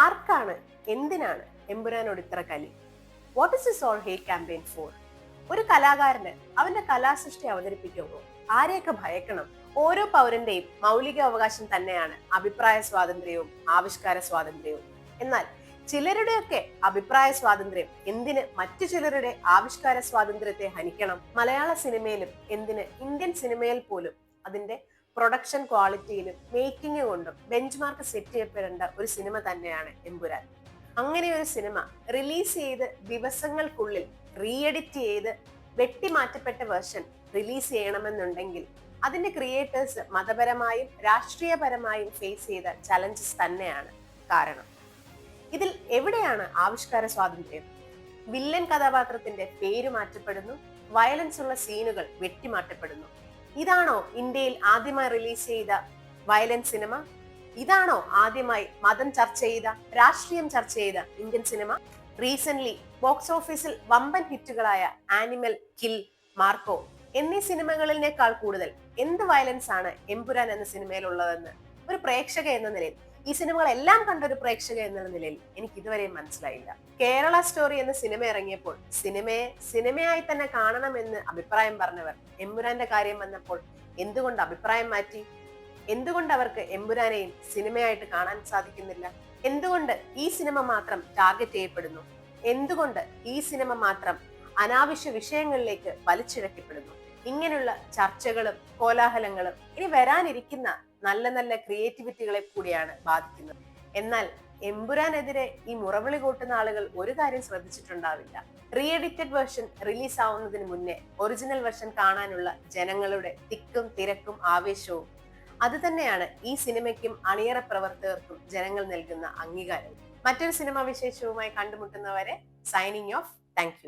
ആർക്കാണ് എന്തിനാണ് എമ്പുരാനോട് ഇത്ര കലി? What is is all hate campaign for ഒരു കലാകാരന് അവന്റെ കലാസൃഷ്ടി അവതരിപ്പിക്കുമ്പോൾ ആരെയൊക്കെ ഭയക്കണം? ഓരോ പൗരന്റെയും മൗലിക അവകാശം തന്നെയാണ് അഭിപ്രായ സ്വാതന്ത്ര്യവും ആവിഷ്കാര സ്വാതന്ത്ര്യവും. എന്നാൽ ചിലരുടെയൊക്കെ അഭിപ്രായ സ്വാതന്ത്ര്യം എന്തിന് മറ്റു ചിലരുടെ ആവിഷ്കാര സ്വാതന്ത്ര്യത്തെ ഹനിക്കണം? മലയാള സിനിമയിലും എന്തിന് ഇന്ത്യൻ സിനിമയിൽ പോലും അതിന്റെ പ്രൊഡക്ഷൻ ക്വാളിറ്റിയിലും മേക്കിംഗ് കൊണ്ടും ബെഞ്ച് മാർക്ക് സെറ്റ് ചെയ്യപ്പെടേണ്ട ഒരു സിനിമ തന്നെയാണ് എമ്പുരാൻ. അങ്ങനെ ഒരു സിനിമ റിലീസ് ചെയ്ത് ദിവസങ്ങൾക്കുള്ളിൽ റീ എഡിറ്റ് ചെയ്ത് വെട്ടിമാറ്റപ്പെട്ട വേർഷൻ റിലീസ് ചെയ്യണമെന്നുണ്ടെങ്കിൽ അതിന്റെ ക്രിയേറ്റേഴ്സ് മതപരമായും രാഷ്ട്രീയപരമായും ഫേസ് ചെയ്ത ചലഞ്ചസ് തന്നെയാണ് കാരണം. ഇതിൽ എവിടെയാണ് ആവിഷ്കാര സ്വാതന്ത്ര്യം? വില്ലൻ കഥാപാത്രത്തിന്റെ പേര് മാറ്റപ്പെടുന്നു വയലൻസ് ഉള്ള സീനുകൾ വെട്ടിമാറ്റപ്പെടുന്നു. ഇതാണോ ഇന്ത്യയിൽ ആദ്യമായി റിലീസ് ചെയ്ത വയലൻസ് സിനിമ? ഇതാണോ ആദ്യമായി മതം ചർച്ച ചെയ്ത രാഷ്ട്രീയം ചർച്ച ചെയ്ത ഇന്ത്യൻ സിനിമ? റീസെന്റ് ബോക്സ് ഓഫീസിൽ വമ്പൻ ഹിറ്റുകളായ ആനിമൽ കിൽ മാർക്കോ എന്നീ സിനിമകളിനേക്കാൾ കൂടുതൽ എന്ത് വയലൻസ് ആണ് എമ്പുരാൻ എന്ന സിനിമയിലുള്ളതെന്ന് ഒരു പ്രേക്ഷക എന്ന നിലയിൽ ഈ സിനിമകളെല്ലാം കണ്ടൊരു പ്രേക്ഷക എന്ന നിലയിൽ എനിക്ക് ഇതുവരെയും മനസ്സിലായില്ല. കേരള സ്റ്റോറി എന്ന സിനിമ ഇറങ്ങിയപ്പോൾ സിനിമയെ സിനിമയായി തന്നെ കാണണമെന്ന് അഭിപ്രായം പറഞ്ഞവർ എമ്പുരാന്റെ കാര്യം വന്നപ്പോൾ എന്തുകൊണ്ട് അഭിപ്രായം മാറ്റി? എന്തുകൊണ്ട് അവർക്ക് എമ്പുരാനെയും സിനിമയായിട്ട് കാണാൻ സാധിക്കുന്നില്ല? എന്തുകൊണ്ട് ഈ സിനിമ മാത്രം ടാർഗറ്റ് ചെയ്യപ്പെടുന്നു? എന്തുകൊണ്ട് ഈ സിനിമ മാത്രം അനാവശ്യ വിഷയങ്ങളിലേക്ക് വലിച്ചിഴക്കപ്പെടുന്നു? ഇങ്ങനെയുള്ള ചർച്ചകളും കോലാഹലങ്ങളും ഇനി വരാനിരിക്കുന്ന നല്ല നല്ല ക്രിയേറ്റിവിറ്റികളെ കൂടിയാണ് ബാധിക്കുന്നത്. എന്നാൽ എമ്പുരാനെതിരെ ഈ മുറവിളി കൂട്ടുന്ന ആളുകൾ ഒരു കാര്യം ശ്രദ്ധിച്ചിട്ടുണ്ടാവില്ല. റീ എഡിറ്റഡ് വേർഷൻ റിലീസ് ആവുന്നതിന് മുന്നേ ഒറിജിനൽ വേർഷൻ കാണാനുള്ള ജനങ്ങളുടെ തിക്കും തിരക്കും ആവേശവും അത് തന്നെയാണ് ഈ സിനിമയ്ക്കും അണിയറ പ്രവർത്തകർക്കും ജനങ്ങൾ നൽകുന്ന അംഗീകാരം മറ്റൊരു സിനിമാ വിശേഷവുമായി കണ്ടുമുട്ടുന്നവരെ സൈനിങ് ഓഫ് താങ്ക്